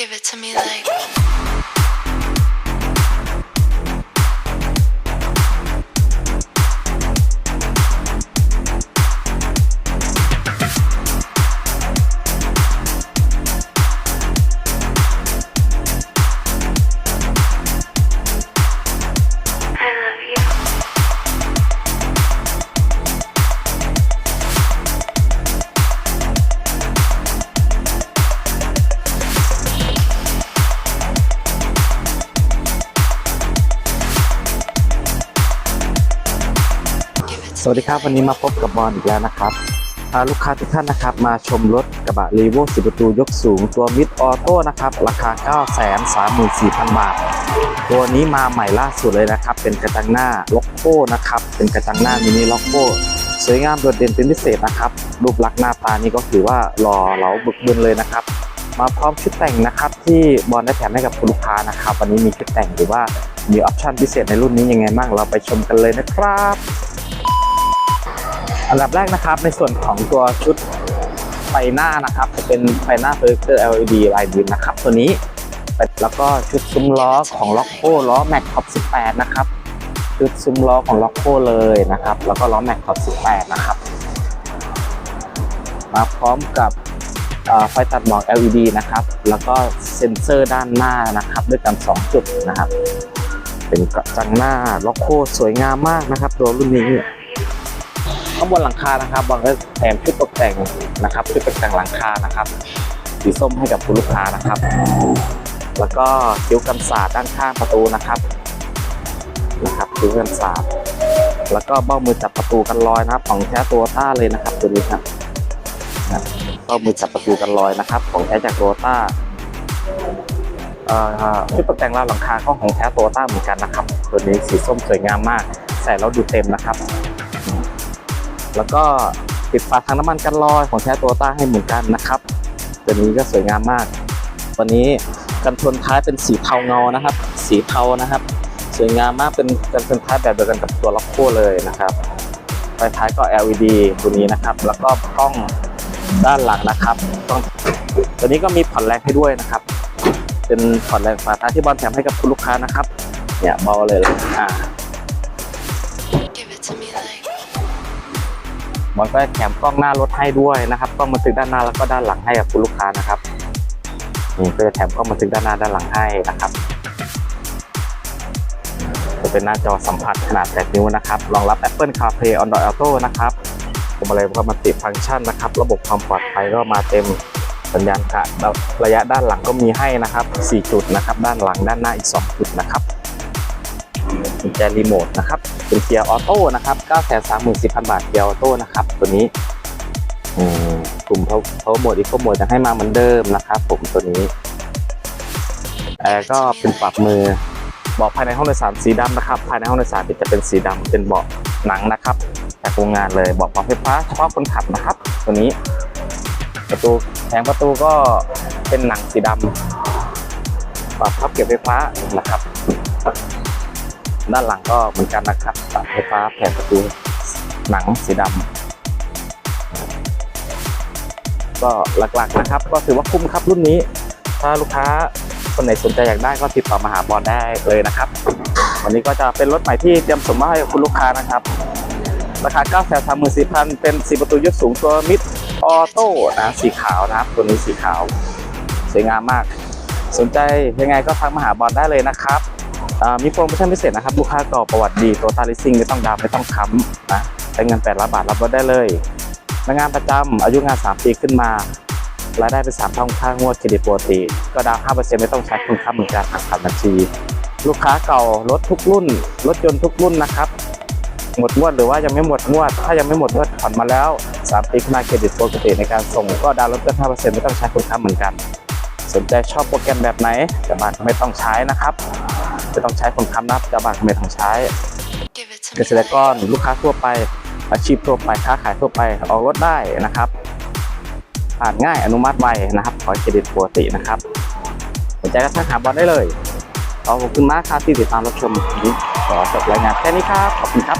Give it to me like. สวัสดีครับ วันนี้มาพบกับบอลอีกแล้วนะครับพาลูกค้าทุกท่านนะครับ มาชมรถกระบะรีโวสิประตูยกสูงตัวมิดออโต้นะครับ ราคา 9 3 4 0 0 0 บาท ตัวนี้มาใหม่ล่าสุดเลยนะครับ เป็นกระจังหน้าล็อกโก้นะครับ เป็นกระจังหน้ามินิล็อกโก้สวยงามโดดเด่นเป็นพิเศษนะครับ รูปลักษณ์หน้าตานี่ก็ถือว่าหล่อเหลาบึกบึนเลยนะครับ มาพร้อมชุดแต่งนะครับที่บอลได้แถมให้กับคุณลูกค้านะครับ วันนี้มีชุดแต่งหรือว่ามีออปชั่นพิเศษในรุ่นนี้ยังไงบ้างเราไปชมกันเลยนะครับ อันดับแรกนะครับในส่วนของตัวชุดไฟหน้านะครับ จะเป็นไฟหน้าโปรเจคเตอร์ LED ลายบีมนะครับ ตัวนี้แล้วก็ชุดซุ้มล้อของล็อกโก้ล้อแม็กท็อป18 นะครับ ชุดซุ้มล้อของล็อกโก้เลยนะครับ แล้วก็ล้อแม็กท็อป18 นะครับ มาพร้อมกับไฟตัดหมอก LED นะครับ แล้วก็เซ็นเซอร์ด้านหน้านะครับ ด้วยกัน 2 จุดนะครับ เป็นกระจังหน้าล็อกโก้สวยงามมากนะครับ ตัวรุ่นนี้ ข้างบนหลังคานะครับบอลก็แถมชุดตกแต่งนะครับชุดตกแต่งหลังคานะครับสีส้มให้กับคุณลูกค้านะครับ แล้วก็คิ้วกันศาสตร์ด้านข้างประตูนะครับนะครับคิ้วกันศาสตร์แล้วก็เบ้ามือจับประตูกันลอยนะครับ ของแท้ตัวต้าเลยนะครับตัวนี้ครับเบ้ามือจับประตูกันลอยนะครับ ของแท้จากตัวต้าเอ่อชุดตกแต่งราวหลังคาก็ของแท้ตัวต้าเหมือนกันนะครับ ตัวนี้สีส้มสวยงามมาก ใส่แล้วดูเต็มนะครับ แล้วก็ปิดฝาถังน้ำมันกันลอยของแท้ตัวต้าให้เหมือนกันนะครับตัวนี้ก็สวยงามมากวันนี้กันชนท้ายเป็นสีเทาเงานะครับ สีเทานะครับ สวยงามมากเป็นกันชนท้ายแบบเดียวกันกับตัวล็อกโก้เลยนะครับไฟท้ายก็ LED ตัวนี้นะครับ แล้วก็กล้องด้านหลังนะครับกล้องตัวนี้ก็มีผ่อนแรงให้ด้วยนะครับ เป็นผ่อนแรงฝาท้ายที่บอลแถมให้กับคุณลูกค้านะครับ เนี่ยเบาเลยอ่า บอลก็แถมกล้องหน้ารถให้ด้วยนะครับกล้องบันทึกด้านหน้าแล้วก็ด้านหลังให้กับคุณลูกค้านะครับนี่ก็จะแถมกล้องบันทึกด้านหน้าด้านหลังให้นะครับจะเป็นหน้าจอสัมผัสขนาด 8 นิ้วนะครับรองรับ Apple CarPlay Android Auto นะครับผมอะไรก็มาติดฟังก์ชันนะครับ ระบบความปลอดภัยก็มาเต็มสัญญาณขาดแล้วระยะด้านหลังก็มีให้นะครับ 4 จุดนะครับ ด้านหลังด้านหน้าอีก 2 จุดนะครับ กุญแจรีโมทนะครับเป็นเกียร์ออโต้นะครับ930,000 บาทเกียร์ออโต้นะครับตัวนี้กลุ่มเขาเขาโหมดอีโคโหมดจะให้มาเหมือนเดิมนะครับผมตัวนี้แอร์ก็เป็นปรับมือเบาะภายในห้องโดยสารสีดำนะครับ ภายในห้องโดยสารจะเป็นสีดำเป็นเบาะหนังนะครับจากโรงงานเลยเบาะปรับไฟฟ้าเฉพาะคนขับนะครับ ตัวนี้ ประตูแผงประตูก็เป็นหนังสีดำปรับพับเก็บไฟฟ้านะครับ ด้านหลังก็เหมือนกันนะครับปรับไฟฟ้าแผงประตูหนังสีดำก็หลักๆนะครับ ก็ถือว่าคุ้มครับรุ่นนี้ ถ้าลูกค้าคนไหนสนใจอยากได้ก็ติดต่อมาหาบอลได้เลยนะครับ วันนี้ก็จะเป็นรถใหม่ที่เตรียมส่งมาให้คุณลูกค้านะครับราคา9 3 4 0 0 0 เป็นสีประตูยกสูงตัวมิดออโต้นะสีขาวนะครับ ตัวนี้สีขาว สวยงามมาก สนใจยังไงก็ทักมาหาบอลได้เลยนะครับ มีโปรโมชั่นพิเศษนะครับ ลูกค้ากรอกประวัติดีตัวตาลิซิ่งไม่ต้องดาวไม่ต้องค้ำนะใช้เงิน8ล้านบาทรับรถได้เลยพนักงานประจำอายุงาน 3 ปีขึ้นมารายได้เป็น3เท่าค่างวดเครดิตปกติ ก็ดาวน์5%ไม่ต้องใช้คุณค่าเหมือนกันหักผ่านบัญชี ลูกค้าเก่ารถทุกรุ่น รถยนต์ทุกรุ่นนะครับ หมดงวดหรือว่ายังไม่หมดงวด ถ้ายังไม่หมดงวดผ่อนมาแล้ว3ปีขึ้นมาเครดิตปกติในการส่ง ก็ดาวลดเกิน์รถเกิน5%ไม่ต้องใช้คุณค่าเหมือนกัน สนใจชอบโปรแกรมแบบไหนจะบาทไม่ต้องใช้นะครับ ไม่ต้องใช้คนค้ำนับจะบาทไม่ต้องใช้ Give it to เก me ษตร like. กรลูกค้าทั่วไป อาชีพทั่วไปค้าขายทั่วไปออกรถได้นะครับผ่านง่ายอนุมัติไวนะครับ ขอเครดิตปกตินะครับสนใจก็ทักหาบอลได้เลยขอบคุณมากครับที่ติดตามรับชมวันนี้ขอจบรายงานแค่นี้ครับ ขอบคุณครับ